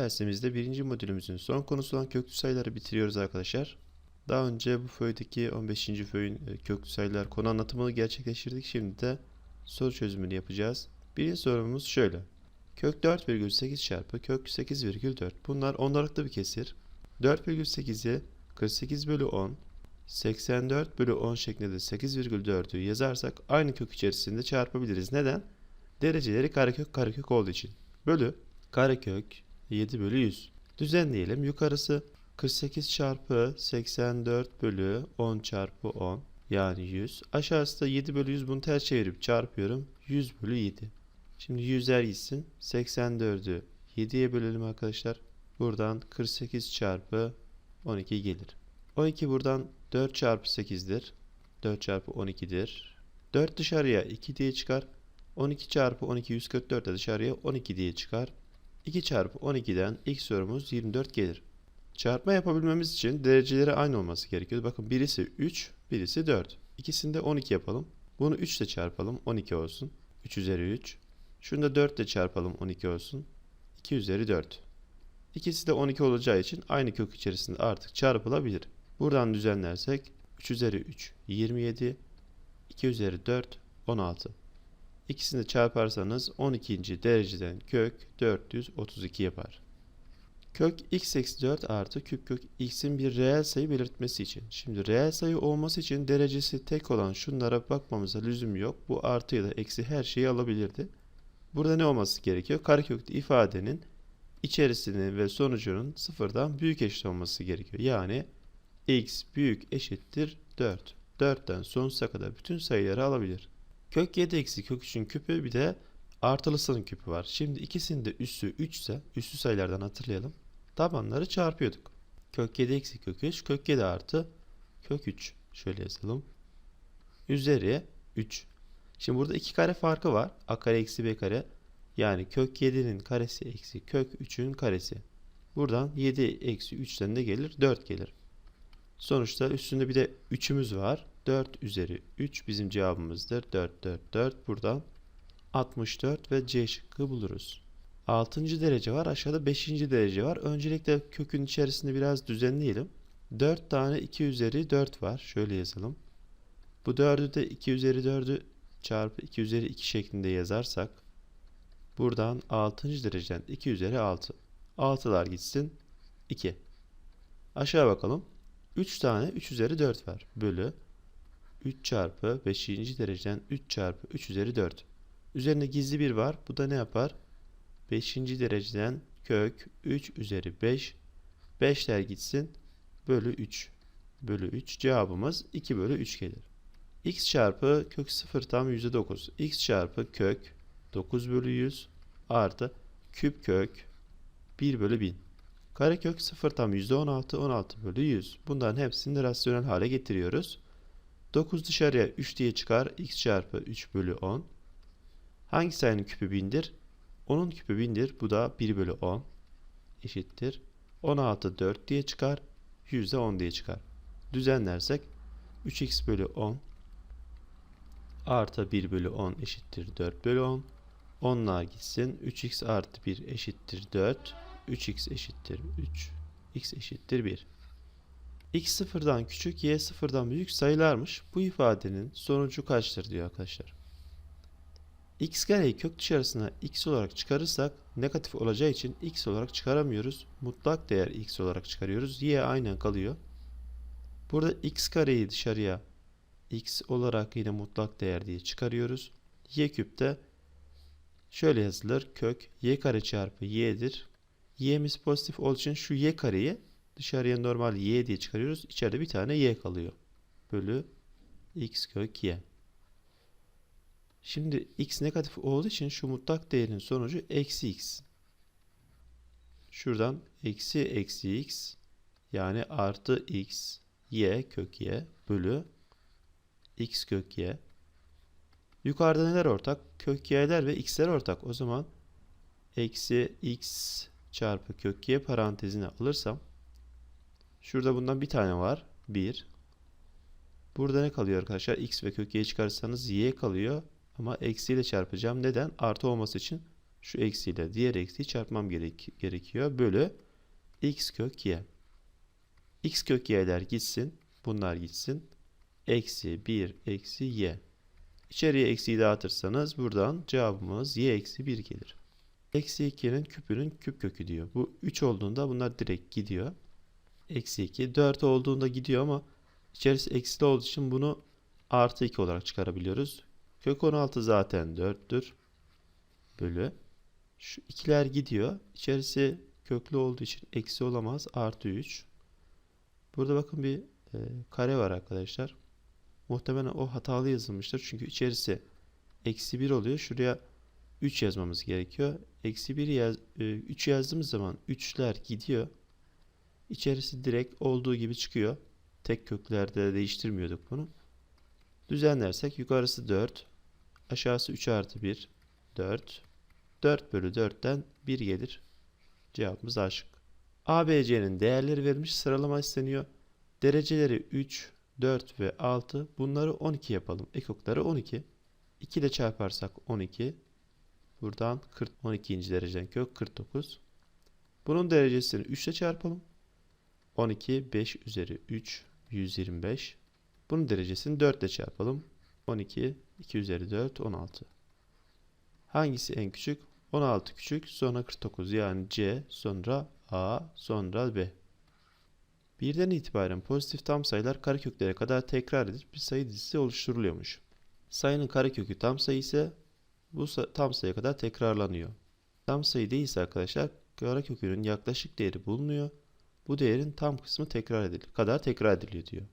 dersimizde birinci modülümüzün son konusu olan köklü sayıları bitiriyoruz arkadaşlar. Daha önce bu föydeki 15. föyün e, köklü sayılar konu anlatımını gerçekleştirdik. Şimdi de soru çözümünü yapacağız. Birinci sorumuz şöyle. Kök 4,8 çarpı kök 8,4. Bunlar ondalıklı bir kesir. 4,8'i 48 bölü 10, 84 bölü 10 şeklinde de 8,4'ü yazarsak aynı kök içerisinde çarpabiliriz. Neden? Dereceleri karekök karekök olduğu için. Bölü karekök 7 bölü 100. Düzenleyelim. Yukarısı 48 çarpı 84 bölü 10 çarpı 10 yani 100. Aşağısı da 7 bölü 100 bunu ters çevirip çarpıyorum. 100 bölü 7. Şimdi 100'er gitsin. 84'ü 7'ye bölelim arkadaşlar. Buradan 48 çarpı 12 gelir. 12 buradan 4 çarpı 8'dir. 4 çarpı 12'dir. 4 dışarıya 2 diye çıkar. 12 çarpı 12 144 de dışarıya 12 diye çıkar. 2 çarpı 12'den ilk sorumuz 24 gelir. Çarpma yapabilmemiz için dereceleri aynı olması gerekiyor. Bakın birisi 3, birisi 4. İkisini de 12 yapalım. Bunu 3 ile çarpalım 12 olsun. 3 üzeri 3. Şunu da 4 ile çarpalım 12 olsun. 2 üzeri 4. İkisi de 12 olacağı için aynı kök içerisinde artık çarpılabilir. Buradan düzenlersek 3 üzeri 3 27, 2 üzeri 4 16. İkisini de çarparsanız 12. dereceden kök 432 yapar. Kök x eksi 4 artı küp kök x'in bir reel sayı belirtmesi için. Şimdi reel sayı olması için derecesi tek olan şunlara bakmamıza lüzum yok. Bu artı ya da eksi her şeyi alabilirdi. Burada ne olması gerekiyor? Kareköklü ifadenin içerisinin ve sonucunun sıfırdan büyük eşit olması gerekiyor. Yani x büyük eşittir 4. 4'ten sonsuza kadar bütün sayıları alabilir. Kök 7 eksi kök 3'ün küpü bir de artılısının küpü var. Şimdi ikisinin de üssü 3 ise üssü sayılardan hatırlayalım. Tabanları çarpıyorduk. Kök 7 eksi kök 3 kök 7 artı kök 3. Şöyle yazalım. Üzeri 3. Şimdi burada iki kare farkı var. A kare eksi B kare. Yani kök 7'nin karesi eksi kök 3'ün karesi. Buradan 7 eksi 3'ten de gelir 4 gelir. Sonuçta üstünde bir de 3'ümüz var. 4 üzeri 3 bizim cevabımızdır. 4 4 4 buradan 64 ve C şıkkı buluruz. 6. derece var. Aşağıda 5. derece var. Öncelikle kökün içerisinde biraz düzenleyelim. 4 tane 2 üzeri 4 var. Şöyle yazalım. Bu 4'ü de 2 üzeri 4'ü çarpı 2 üzeri 2 şeklinde yazarsak buradan 6. dereceden 2 üzeri 6. 6'lar gitsin 2. Aşağı bakalım. 3 tane 3 üzeri 4 var. Bölü 3 çarpı 5. dereceden 3 çarpı 3 üzeri 4. Üzerinde gizli bir var. Bu da ne yapar? 5. dereceden kök 3 üzeri 5. 5'ler gitsin. Bölü 3. Bölü 3. Cevabımız 2 bölü 3 gelir. x çarpı kök 0 tam %9. x çarpı kök 9 bölü 100 artı küp kök 1 bölü 1000. Karekök 0 tam %16, 16 bölü 100. Bunların hepsini rasyonel hale getiriyoruz. 9 dışarıya 3 diye çıkar. x çarpı 3 bölü 10. Hangi sayının küpü 1000'dir? Onun küpü 1000'dir. Bu da 1 bölü 10 eşittir. 16 4 diye çıkar. 100 de 10 diye çıkar. Düzenlersek 3x bölü 10 artı 1 bölü 10 eşittir 4 bölü 10. Onlar gitsin. 3x artı 1 eşittir 4. 3x eşittir 3. x eşittir 1. x sıfırdan küçük, y sıfırdan büyük sayılarmış. Bu ifadenin sonucu kaçtır diyor arkadaşlar. x kareyi kök dışarısına x olarak çıkarırsak negatif olacağı için x olarak çıkaramıyoruz. Mutlak değer x olarak çıkarıyoruz. y aynen kalıyor. Burada x kareyi dışarıya x olarak yine mutlak değer diye çıkarıyoruz. y küpte şöyle yazılır. Kök y kare çarpı y'dir. y'miz pozitif olduğu için şu y kareyi dışarıya normal y diye çıkarıyoruz. İçeride bir tane y kalıyor. Bölü x kök y. Şimdi x negatif olduğu için şu mutlak değerin sonucu eksi x. Şuradan eksi eksi x yani artı x y kök y bölü x kök y. Yukarıda neler ortak? Kök y'ler ve x'ler ortak. O zaman eksi x çarpı kök y parantezine alırsam şurada bundan bir tane var. 1. Burada ne kalıyor arkadaşlar? x ve kök y'yi çıkarırsanız y kalıyor. Ama eksiyle çarpacağım. Neden? Artı olması için Şu eksiyle diğer eksiği çarpmam gerek gerekiyor. Bölü x kök y. x kök y'ler gitsin. Bunlar gitsin. Eksi 1 eksi y. İçeriye eksiği dağıtırsanız buradan cevabımız y eksi 1 gelir. Eksi 2'nin küpünün küp kökü diyor. Bu 3 olduğunda bunlar direkt gidiyor. Eksi 2. 4 olduğunda gidiyor ama içerisi eksili olduğu için bunu artı 2 olarak çıkarabiliyoruz. Kök 16 zaten 4'tür. Bölü. Şu ikiler gidiyor. İçerisi köklü olduğu için eksi olamaz. Artı 3. Burada bakın bir e, kare var arkadaşlar. Muhtemelen o hatalı yazılmıştır. Çünkü içerisi eksi 1 oluyor. Şuraya 3 yazmamız gerekiyor. Eksi 1 yaz, 3 yazdığımız zaman 3'ler gidiyor. İçerisi direkt olduğu gibi çıkıyor. Tek köklerde değiştirmiyorduk bunu. Düzenlersek yukarısı 4. Aşağısı 3 artı 1. 4. 4 bölü 4'ten 1 gelir. Cevabımız A. ABC'nin değerleri verilmiş sıralama isteniyor. Dereceleri 3, 4 ve 6. Bunları 12 yapalım. Ekokları 12. 2 ile çarparsak 12. Buradan 40, 12. dereceden kök 49. Bunun derecesini 3 ile çarpalım. 12, 5 üzeri 3, 125. Bunun derecesini 4 ile çarpalım. 12, 2 üzeri 4, 16. Hangisi en küçük? 16 küçük, sonra 49 yani C, sonra A, sonra B. Birden itibaren pozitif tam sayılar kareköklere kadar tekrar edip bir sayı dizisi oluşturuluyormuş. Sayının karekökü tam sayı ise bu tam sayıya kadar tekrarlanıyor. Tam sayı değilse arkadaşlar karekökünün yaklaşık değeri bulunuyor. Bu değerin tam kısmı tekrar edilir, kadar tekrar ediliyor diyor.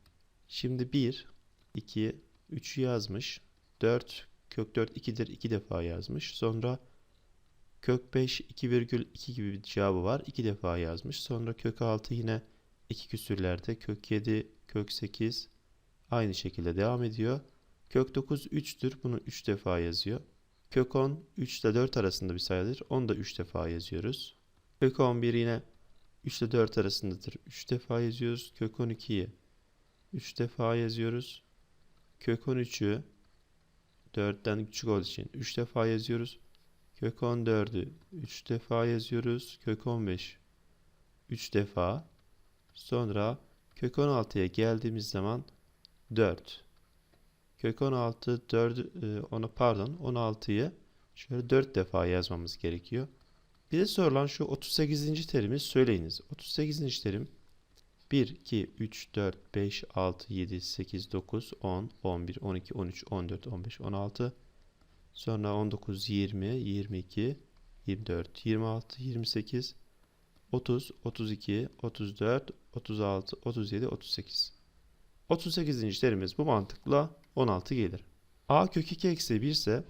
Şimdi 1, 2, 3'ü yazmış. 4, kök 4 2'dir 2 defa yazmış. Sonra kök 5 2,2 gibi bir cevabı var. 2 defa yazmış. Sonra kök 6 yine 2 küsürlerde. Kök 7, kök 8 aynı şekilde devam ediyor. Kök 9 3'tür. Bunu 3 defa yazıyor. Kök 10 3 ile 4 arasında bir sayıdır. Onu da 3 defa yazıyoruz. Kök 11 yine 3 ile 4 arasındadır. 3 defa yazıyoruz. Kök 12'yi 3 defa yazıyoruz. Kök 13'ü 4'ten küçük olduğu için 3 defa yazıyoruz. Kök 14'ü 3 defa yazıyoruz. Kök 15 3 defa. Sonra kök 16'ya geldiğimiz zaman 4. Kök 16 4 e, onu pardon 16'yı şöyle 4 defa yazmamız gerekiyor. Bize sorulan şu 38. terimi söyleyiniz. 38. terim 1, 2, 3, 4, 5, 6, 7, 8, 9, 10, 11, 12, 13, 14, 15, 16. Sonra 19, 20, 22, 24, 26, 28, 30, 32, 34, 36, 37, 38. 38. terimiz bu mantıkla 16 gelir. A kök 2 eksi 1 ise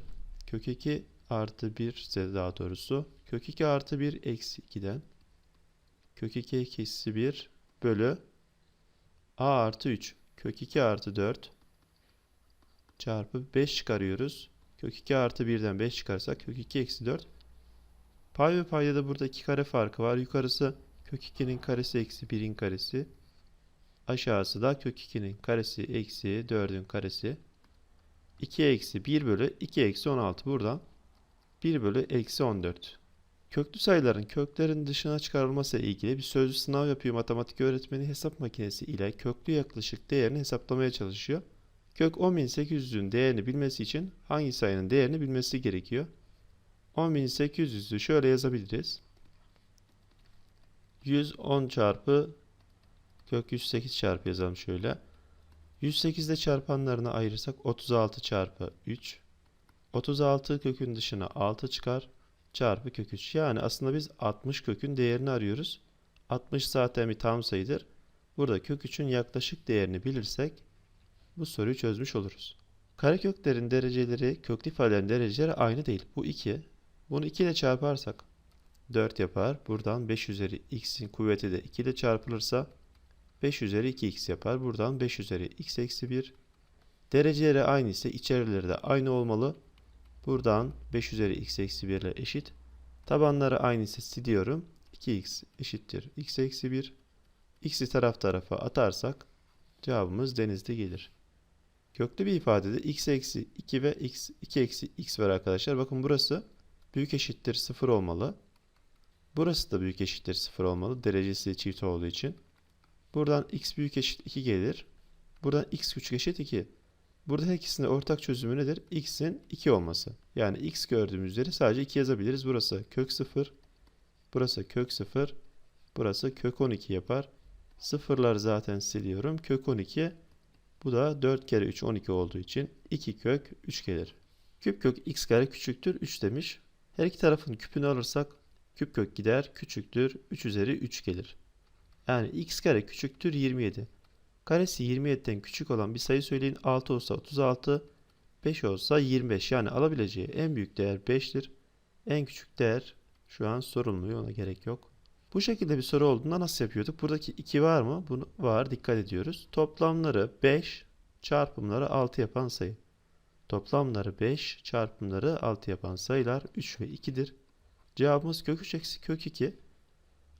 kök 2 artı 1 ise daha doğrusu kök 2 artı 1 eksi 2'den kök 2 eksi 1 bölü a artı 3 kök 2 artı 4 çarpı 5 çıkarıyoruz. Kök 2 artı 1'den 5 çıkarsak kök 2 eksi 4 pay ve payda da burada 2 kare farkı var. Yukarısı kök 2'nin karesi eksi 1'in karesi. Aşağısı da kök 2'nin karesi eksi 4'ün karesi. 2 eksi 1 bölü 2 eksi 16 buradan 1 bölü eksi 14. Köklü sayıların köklerin dışına çıkarılması ile ilgili bir sözlü sınav yapıyor matematik öğretmeni hesap makinesi ile köklü yaklaşık değerini hesaplamaya çalışıyor. Kök 10.800'ün değerini bilmesi için hangi sayının değerini bilmesi gerekiyor? 10.800'ü şöyle yazabiliriz. 110 çarpı kök 108 çarpı yazalım şöyle. 108 ile çarpanlarını ayırırsak 36 çarpı 3. 36 kökün dışına 6 çıkar çarpı kök 3. Yani aslında biz 60 kökün değerini arıyoruz. 60 zaten bir tam sayıdır. Burada kök 3'ün yaklaşık değerini bilirsek bu soruyu çözmüş oluruz. Kareköklerin dereceleri köklü ifadelerin dereceleri aynı değil. Bu 2. Bunu 2 ile çarparsak 4 yapar. Buradan 5 üzeri x'in kuvveti de 2 ile çarpılırsa 5 üzeri 2x yapar. Buradan 5 üzeri x eksi 1. Dereceleri aynı ise içerileri de aynı olmalı. Buradan 5 üzeri x eksi 1 ile eşit. Tabanları aynı ise siliyorum. 2x eşittir x eksi 1. x'i taraf tarafa atarsak cevabımız denizde gelir. Köklü bir ifadede x eksi 2 ve x 2 eksi x var arkadaşlar. Bakın burası büyük eşittir 0 olmalı. Burası da büyük eşittir 0 olmalı. Derecesi çift olduğu için. Buradan x büyük eşit 2 gelir. Buradan x küçük eşit 2. Burada her ikisinin ortak çözümü nedir? x'in 2 olması. Yani x gördüğümüz üzere sadece 2 yazabiliriz. Burası kök 0. Burası kök 0. Burası kök 12 yapar. Sıfırlar zaten siliyorum. Kök 12. Bu da 4 kere 3 12 olduğu için 2 kök 3 gelir. Küp kök x kare küçüktür 3 demiş. Her iki tarafın küpünü alırsak küp kök gider küçüktür 3 üzeri 3 gelir. Yani x kare küçüktür 27. Karesi 27'den küçük olan bir sayı söyleyin. 6 olsa 36, 5 olsa 25. Yani alabileceği en büyük değer 5'tir. En küçük değer şu an sorulmuyor ona gerek yok. Bu şekilde bir soru olduğunda nasıl yapıyorduk? Buradaki 2 var mı? Bunu var dikkat ediyoruz. Toplamları 5, çarpımları 6 yapan sayı. Toplamları 5, çarpımları 6 yapan sayılar 3 ve 2'dir. Cevabımız kök 3 eksi kök 2.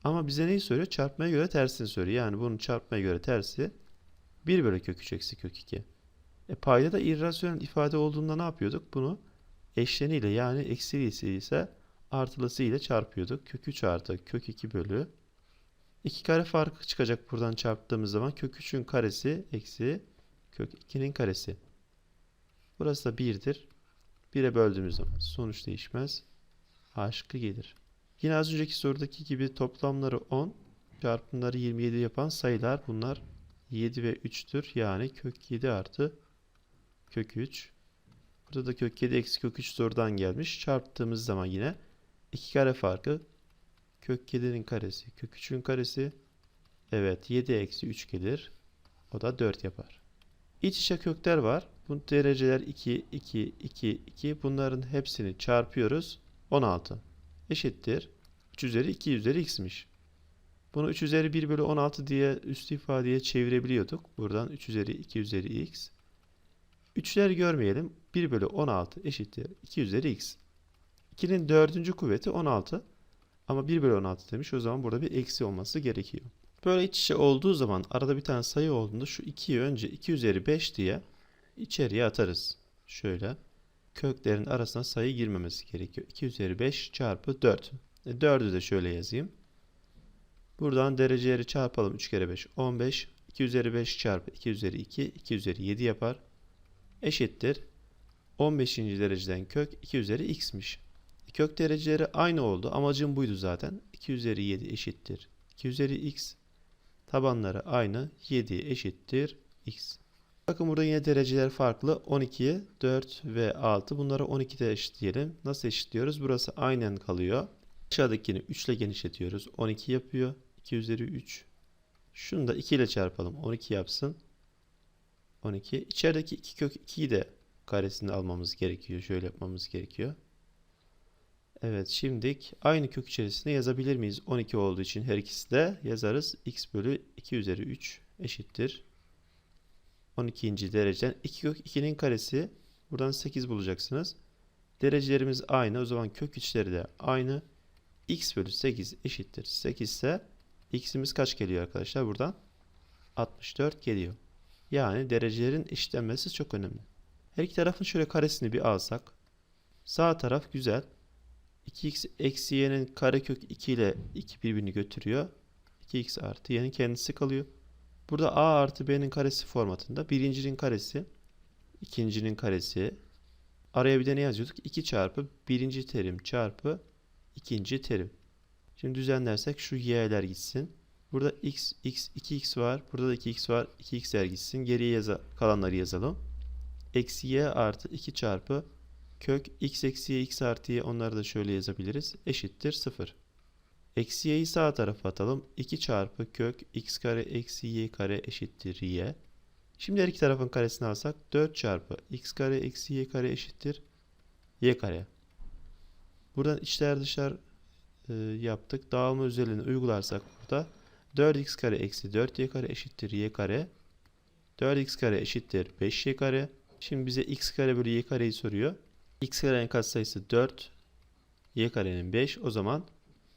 Ama bize neyi soruyor? Çarpmaya göre tersini soruyor. Yani bunun çarpmaya göre tersi 1 bölü kök 3 eksi kök 2. E payda da irrasyonel ifade olduğunda ne yapıyorduk? Bunu eşleniyle yani eksilisi ise artılısı ile çarpıyorduk. Kök 3 artı kök 2 bölü 2 kare farkı çıkacak buradan çarptığımız zaman kök 3'ün karesi eksi kök 2'nin karesi. Burası da 1'dir. 1'e böldüğümüz zaman sonuç değişmez. A şıkkı gelir. Yine az önceki sorudaki gibi toplamları 10, çarpımları 27 yapan sayılar bunlar 7 ve 3'tür. Yani kök 7 artı kök 3. Burada da kök 7 eksi kök 3 sorudan gelmiş. Çarptığımız zaman yine 2 kare farkı kök 7'nin karesi kök 3'ün karesi. Evet 7 eksi 3 gelir. O da 4 yapar. İç içe kökler var. Bu dereceler 2, 2, 2, 2. Bunların hepsini çarpıyoruz. 16 eşittir. 3 üzeri 2 üzeri x'miş. Bunu 3 üzeri 1 bölü 16 diye üst ifadeye çevirebiliyorduk. Buradan 3 üzeri 2 üzeri x. 3'ler görmeyelim. 1 bölü 16 eşittir 2 üzeri x. 2'nin dördüncü kuvveti 16. Ama 1 bölü 16 demiş. O zaman burada bir eksi olması gerekiyor. Böyle iç içe olduğu zaman arada bir tane sayı olduğunda şu 2'yi önce 2 üzeri 5 diye içeriye atarız. Şöyle. Köklerin arasına sayı girmemesi gerekiyor. 2 üzeri 5 çarpı 4. E 4'ü de şöyle yazayım. Buradan dereceleri çarpalım. 3 kere 5 15. 2 üzeri 5 çarpı 2 üzeri 2 2 üzeri 7 yapar. Eşittir. 15. dereceden kök 2 üzeri x'miş. E, Kök dereceleri aynı oldu. Amacım buydu zaten. 2 üzeri 7 eşittir. 2 üzeri x. Tabanları aynı. 7 eşittir x. Bakın burada yine dereceler farklı. 12, 4 ve 6. Bunları 12'de eşitleyelim. Nasıl eşitliyoruz? Burası aynen kalıyor. Aşağıdakini 3 ile genişletiyoruz. 12 yapıyor. 2 üzeri 3. Şunu da 2 ile çarpalım. 12 yapsın. 12. İçerideki 2 kök 2'yi de karesini almamız gerekiyor. Şöyle yapmamız gerekiyor. Evet şimdi aynı kök içerisinde yazabilir miyiz? 12 olduğu için her ikisi de yazarız. x bölü 2 üzeri 3 eşittir. 12. dereceden 2 kök 2'nin karesi. Buradan 8 bulacaksınız. Derecelerimiz aynı. O zaman kök içleri de aynı. x bölü 8 eşittir. 8 ise x'imiz kaç geliyor arkadaşlar? Buradan 64 geliyor. Yani derecelerin eşitlenmesi çok önemli. Her iki tarafın şöyle karesini bir alsak. Sağ taraf güzel. 2x eksi y'nin karekök 2 ile 2 birbirini götürüyor. 2x artı y'nin kendisi kalıyor. Burada a artı b'nin karesi formatında. Birincinin karesi, ikincinin karesi. Araya bir de ne yazıyorduk? 2 çarpı birinci terim çarpı ikinci terim. Şimdi düzenlersek şu y'ler gitsin. Burada x, x, 2x var. Burada da 2x var. 2x'ler gitsin. Geriye yaza, kalanları yazalım. Eksi y artı 2 çarpı kök x eksi y x artı y onları da şöyle yazabiliriz. Eşittir 0. Eksi y'yi sağ tarafa atalım. 2 çarpı kök x kare eksi y kare eşittir y. Şimdi her iki tarafın karesini alsak 4 çarpı x kare eksi y kare eşittir y kare. Buradan içler dışlar e, yaptık. Dağılma özelliğini uygularsak burada 4x kare eksi 4y kare eşittir y kare. 4x kare eşittir 5y kare. Şimdi bize x kare bölü y kareyi soruyor. x karenin katsayısı 4. y karenin 5. O zaman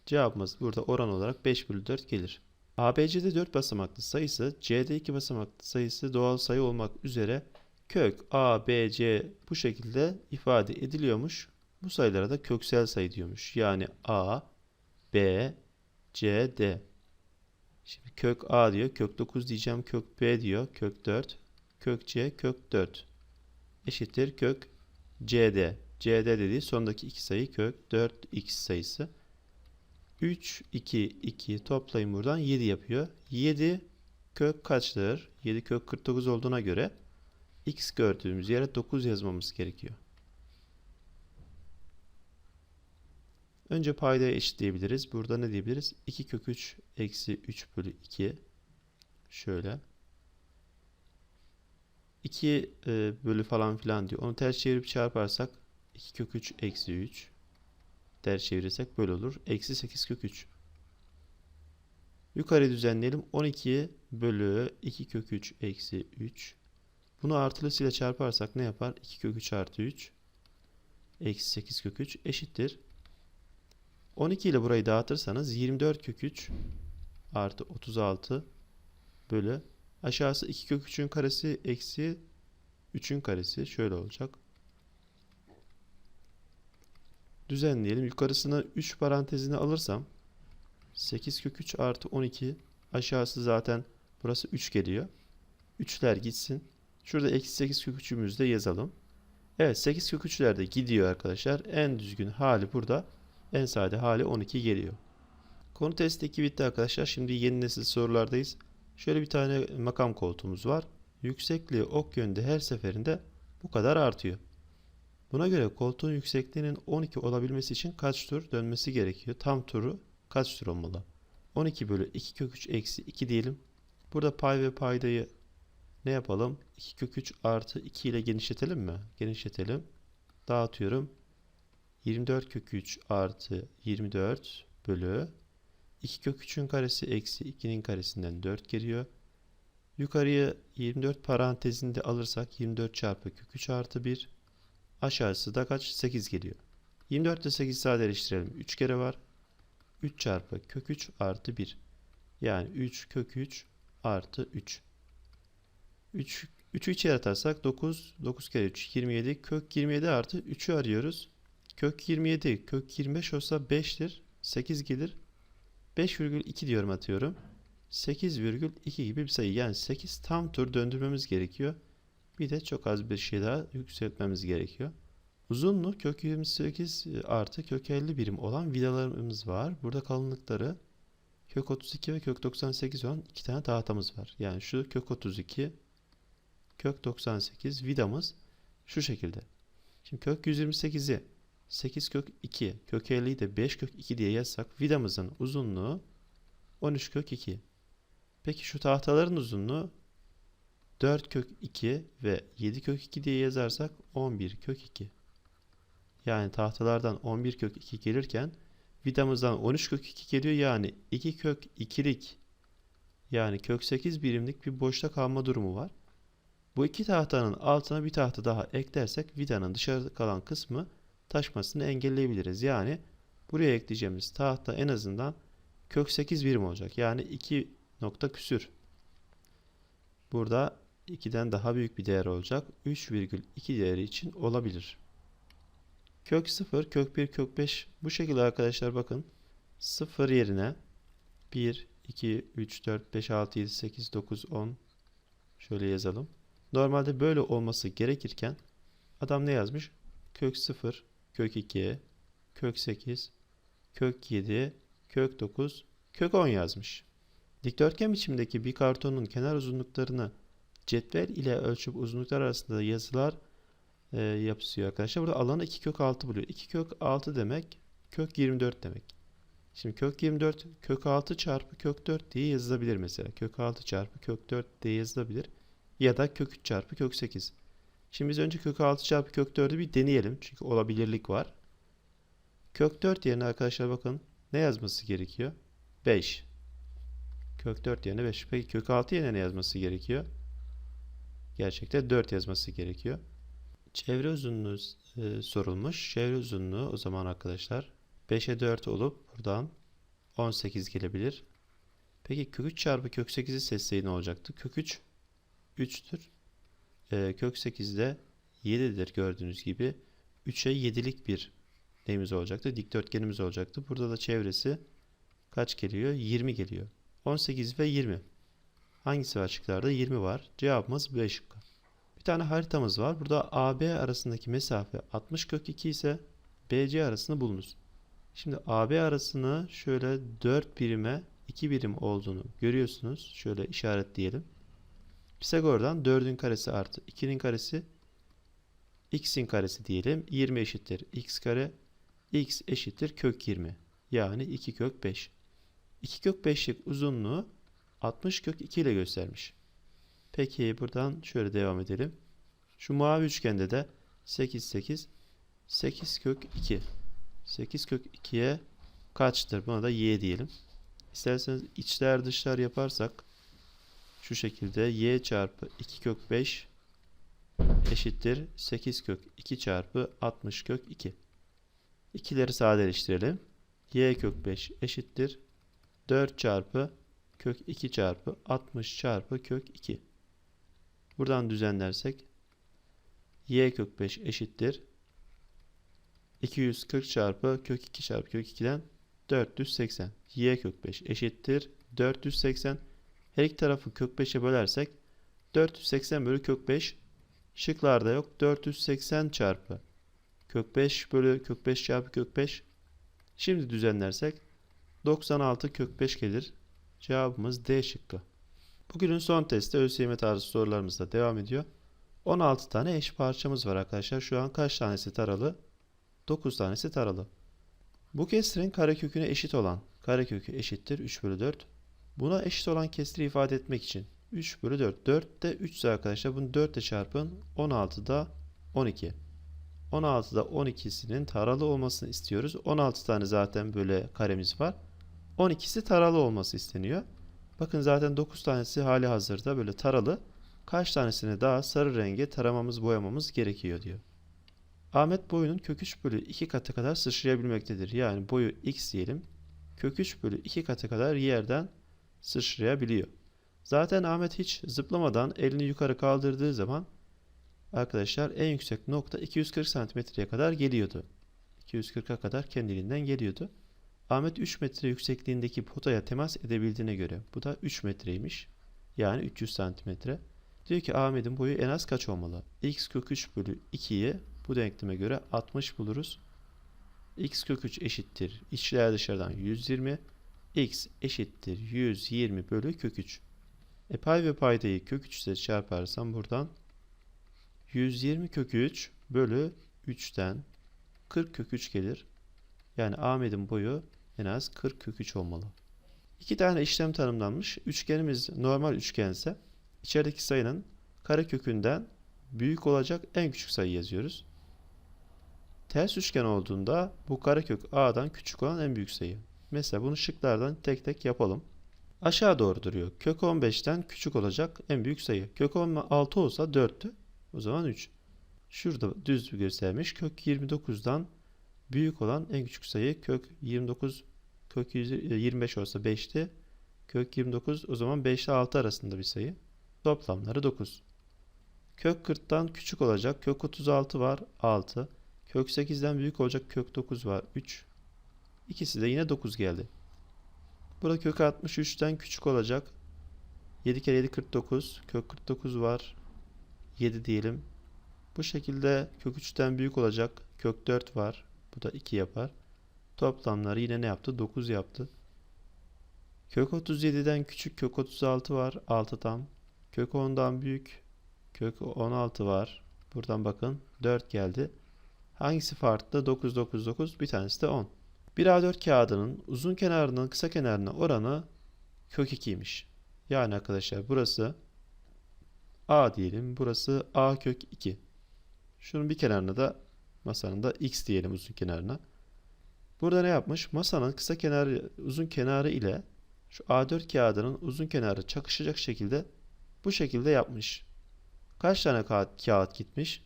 cevabımız burada oran olarak 5 bölü 4 gelir. ABC'de 4 basamaklı sayısı, C'de 2 basamaklı sayısı doğal sayı olmak üzere kök A, B, C bu şekilde ifade ediliyormuş. Bu sayılara da köksel sayı diyormuş. Yani A, B, C, D. Şimdi kök A diyor. Kök 9 diyeceğim. Kök B diyor. Kök 4. Kök C, kök 4. Eşittir kök CD. CD dediği sondaki iki sayı kök 4x sayısı. 3, 2, 2 toplayın buradan 7 yapıyor. 7 kök kaçtır? 7 kök 49 olduğuna göre x gördüğümüz yere 9 yazmamız gerekiyor. Önce paydaya eşitleyebiliriz. Burada ne diyebiliriz? 2 kök 3 eksi 3 bölü 2. Şöyle. 2 e, bölü falan filan diyor. Onu ters çevirip çarparsak 2 kök 3 eksi 3. Ters çevirirsek böyle olur. Eksi 8 kök 3. Yukarı düzenleyelim. 12 bölü 2 kök 3 eksi 3. Bunu artılısıyla çarparsak ne yapar? 2 kök 3 artı 3. Eksi 8 kök 3 eşittir. 12 ile burayı dağıtırsanız 24 kök 3 artı 36 bölü aşağısı 2 kök 3'ün karesi eksi 3'ün karesi şöyle olacak. Düzenleyelim. Yukarısına 3 parantezini alırsam 8 kök 3 artı 12 aşağısı zaten burası 3 geliyor. 3'ler gitsin. Şurada eksi 8 kök 3'ümüzü de yazalım. Evet 8 kök 3'ler de gidiyor arkadaşlar. En düzgün hali burada. En sade hali 12 geliyor. Konu testi 2 bitti arkadaşlar. Şimdi yeni nesil sorulardayız. Şöyle bir tane makam koltuğumuz var. Yüksekliği ok yönde her seferinde bu kadar artıyor. Buna göre koltuğun yüksekliğinin 12 olabilmesi için kaç tur dönmesi gerekiyor? Tam turu kaç tur olmalı? 12 bölü 2 kök 3 eksi 2 diyelim. Burada pay ve paydayı ne yapalım? 2 kök 3 artı 2 ile genişletelim mi? Genişletelim. Dağıtıyorum. 24 kök 3 artı 24 bölü 2 kök 3'ün karesi eksi 2'nin karesinden 4 geliyor. Yukarıya 24 parantezinde alırsak 24 çarpı kök 3 artı 1 aşağısı da kaç? 8 geliyor. 24 ile 8 sadeleştirelim. 3 kere var. 3 çarpı kök 3 artı 1. Yani 3 kök 3 artı 3. 3 3'ü içeri atarsak 9, 9 kere 3, 27. Kök 27 artı 3'ü arıyoruz. Kök 27, kök 25 olsa 5'tir. 8 gelir. 5,2 diyorum atıyorum. 8,2 gibi bir sayı. Yani 8 tam tur döndürmemiz gerekiyor. Bir de çok az bir şey daha yükseltmemiz gerekiyor. Uzunluğu kök 28 artı kök 50 birim olan vidalarımız var. Burada kalınlıkları kök 32 ve kök 98 olan iki tane tahtamız var. Yani şu kök 32, kök 98 vidamız şu şekilde. Şimdi kök 128'i 8 kök 2, kök 50'yi de 5 kök 2 diye yazsak vidamızın uzunluğu 13 kök 2. Peki şu tahtaların uzunluğu 4 kök 2 ve 7 kök 2 diye yazarsak 11 kök 2. Yani tahtalardan 11 kök 2 gelirken vidamızdan 13 kök 2 geliyor. Yani 2 kök 2'lik yani kök 8 birimlik bir boşta kalma durumu var. Bu iki tahtanın altına bir tahta daha eklersek vidanın dışarıda kalan kısmı taşmasını engelleyebiliriz. Yani buraya ekleyeceğimiz tahta en azından kök 8 birim olacak. Yani 2 nokta küsür. Burada 2'den daha büyük bir değer olacak. 3,2 değeri için olabilir. Kök 0, kök 1, kök 5 bu şekilde arkadaşlar bakın. 0 yerine 1, 2, 3, 4, 5, 6, 7, 8, 9, 10 şöyle yazalım. Normalde böyle olması gerekirken adam ne yazmış? Kök 0, kök 2, kök 8, kök 7, kök 9, kök 10 yazmış. Dikdörtgen biçimdeki bir kartonun kenar uzunluklarını cetvel ile ölçüp uzunluklar arasında yazılar e, yapısıyor arkadaşlar. Burada alanı 2 kök 6 buluyor. 2 kök 6 demek kök 24 demek. Şimdi kök 24 kök 6 çarpı kök 4 diye yazılabilir mesela. Kök 6 çarpı kök 4 diye yazılabilir. Ya da kök 3 çarpı kök 8. Şimdi biz önce kök 6 çarpı kök 4'ü bir deneyelim. Çünkü olabilirlik var. Kök 4 yerine arkadaşlar bakın ne yazması gerekiyor? 5. Kök 4 yerine 5. Peki kök 6 yerine ne yazması gerekiyor? Gerçekte 4 yazması gerekiyor. Çevre uzunluğu e, sorulmuş. Çevre uzunluğu o zaman arkadaşlar 5'e 4 olup buradan 18 gelebilir. Peki kök 3 çarpı kök 8'i seçseydi ne olacaktı? Kök 3 3'tür. E, kök 8 de 7'dir gördüğünüz gibi. 3'e 7'lik bir neyimiz olacaktı? Dikdörtgenimiz olacaktı. Burada da çevresi kaç geliyor? 20 geliyor. 18 ve 20. Hangisi var şıklarda? 20 var. Cevabımız B şıkkı. Bir tane haritamız var. Burada AB arasındaki mesafe 60 kök 2 ise BC arasını bulunuz. Şimdi AB arasını şöyle 4 birime 2 birim olduğunu görüyorsunuz. Şöyle işaretleyelim. Pisagor'dan 4'ün karesi artı 2'nin karesi x'in karesi diyelim. 20 eşittir x kare. x eşittir kök 20. Yani 2 kök 5. 2 kök 5'lik uzunluğu 60 kök 2 ile göstermiş. Peki buradan şöyle devam edelim. Şu mavi üçgende de 8 8 8 kök 2. 8 kök 2'ye kaçtır? Buna da y diyelim. İsterseniz içler dışlar yaparsak şu şekilde y çarpı 2 kök 5 eşittir 8 kök 2 çarpı 60 kök 2. İkileri sadeleştirelim. y kök 5 eşittir 4 çarpı kök 2 çarpı 60 çarpı kök 2. Buradan düzenlersek y kök 5 eşittir 240 çarpı kök 2 çarpı kök 2'den 480. y kök 5 eşittir 480. Her iki tarafı kök 5'e bölersek 480 bölü kök 5 şıklarda yok. 480 çarpı kök 5 bölü kök 5 çarpı kök 5. Şimdi düzenlersek 96 kök 5 gelir. Cevabımız D şıkkı. Bugünün son testi ÖSYM tarzı sorularımızda devam ediyor. 16 tane eş parçamız var arkadaşlar. Şu an kaç tanesi taralı? 9 tanesi taralı. Bu kestirin kareköküne eşit olan karekökü eşittir 3 bölü 4. Buna eşit olan kesiri ifade etmek için 3 bölü 4. 4 de 3 ise arkadaşlar bunu 4 ile çarpın. 16'da 12. 16'da 12'sinin taralı olmasını istiyoruz. 16 tane zaten böyle karemiz var. 12'si taralı olması isteniyor. Bakın zaten 9 tanesi hali hazırda böyle taralı. Kaç tanesini daha sarı renge taramamız boyamamız gerekiyor diyor. Ahmet boyunun kök 3 bölü 2 katı kadar sıçrayabilmektedir. Yani boyu x diyelim. Kök 3 bölü 2 katı kadar yerden sıçrayabiliyor. Zaten Ahmet hiç zıplamadan elini yukarı kaldırdığı zaman arkadaşlar en yüksek nokta 240 santimetreye kadar geliyordu. 240'a kadar kendiliğinden geliyordu. Ahmet 3 metre yüksekliğindeki potaya temas edebildiğine göre bu da 3 metreymiş. Yani 300 santimetre. Diyor ki Ahmet'in boyu en az kaç olmalı? x kök 3 bölü 2'yi bu denkleme göre 60 buluruz. x kök 3 eşittir. İçler dışarıdan 120. x eşittir 120 bölü kök 3. E pay ve paydayı kök 3 ile çarparsam buradan 120 kök 3 bölü 3'ten 40 kök 3 gelir. Yani Ahmet'in boyu en az 40 kök 3 olmalı. İki tane işlem tanımlanmış. Üçgenimiz normal üçgense içerideki sayının karekökünden büyük olacak en küçük sayı yazıyoruz. Ters üçgen olduğunda bu karekök a'dan küçük olan en büyük sayı. Mesela bunu şıklardan tek tek yapalım. Aşağı doğru duruyor. Kök 15'ten küçük olacak en büyük sayı. Kök 16 olsa 4'tü. O zaman 3. Şurada düz bir göstermiş. Kök 29'dan büyük olan en küçük sayı kök 29 kök 25 olsa 5'ti. Kök 29 o zaman 5 ile 6 arasında bir sayı. Toplamları 9. Kök 40'tan küçük olacak. Kök 36 var 6. Kök 8'den büyük olacak kök 9 var 3. İkisi de yine 9 geldi. Burada kök 63'ten küçük olacak. 7 kere 7 49. Kök 49 var. 7 diyelim. Bu şekilde kök 3'ten büyük olacak. Kök 4 var. Bu da 2 yapar. Toplamları yine ne yaptı? 9 yaptı. Kök 37'den küçük kök 36 var. 6 tam. Kök 10'dan büyük kök 16 var. Buradan bakın 4 geldi. Hangisi farklı? 9 9 9 bir tanesi de 10. Bir A4 kağıdının uzun kenarının kısa kenarına oranı kök 2'ymiş. Yani arkadaşlar burası A diyelim. Burası A kök 2. Şunun bir kenarına da masanın da X diyelim uzun kenarına. Burada ne yapmış? Masanın kısa kenarı, uzun kenarı ile şu A4 kağıdının uzun kenarı çakışacak şekilde bu şekilde yapmış. Kaç tane kağıt, kağıt gitmiş?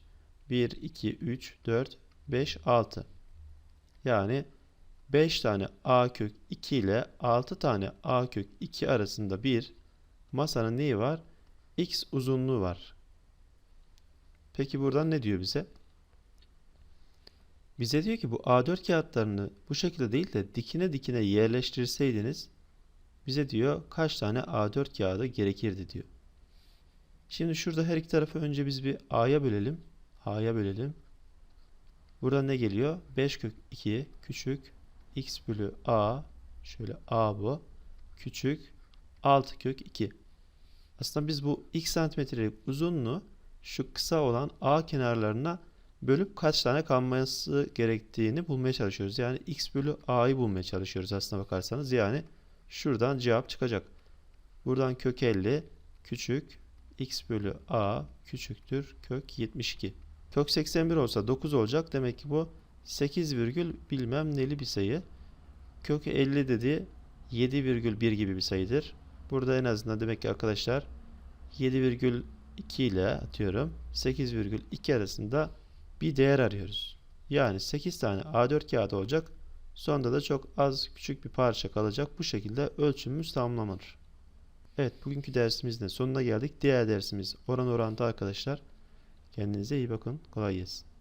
1, 2, 3, 4, 5, 6. Yani 5 tane a kök 2 ile 6 tane a kök 2 arasında bir masanın neyi var? x uzunluğu var. Peki buradan ne diyor bize? Bize diyor ki bu A4 kağıtlarını bu şekilde değil de dikine dikine yerleştirseydiniz bize diyor kaç tane A4 kağıdı gerekirdi diyor. Şimdi şurada her iki tarafı önce biz bir A'ya bölelim. A'ya bölelim. Burada ne geliyor? 5 kök 2 küçük x bölü A şöyle A bu küçük 6 kök 2. Aslında biz bu x santimetrelik uzunluğu şu kısa olan A kenarlarına bölüp kaç tane kalması gerektiğini bulmaya çalışıyoruz. Yani x bölü a'yı bulmaya çalışıyoruz aslına bakarsanız. Yani şuradan cevap çıkacak. Buradan kök 50 küçük x bölü a küçüktür kök 72. Kök 81 olsa 9 olacak. Demek ki bu 8 virgül bilmem neli bir sayı. Kök 50 dedi 7,1 gibi bir sayıdır. Burada en azından demek ki arkadaşlar 7,2 ile atıyorum 8,2 arasında bir değer arıyoruz. Yani 8 tane A4 kağıdı olacak. Sonunda da çok az küçük bir parça kalacak. Bu şekilde ölçümümüz tamamlanır. Evet bugünkü dersimizin de sonuna geldik. Diğer dersimiz oran orantı arkadaşlar. Kendinize iyi bakın. Kolay gelsin.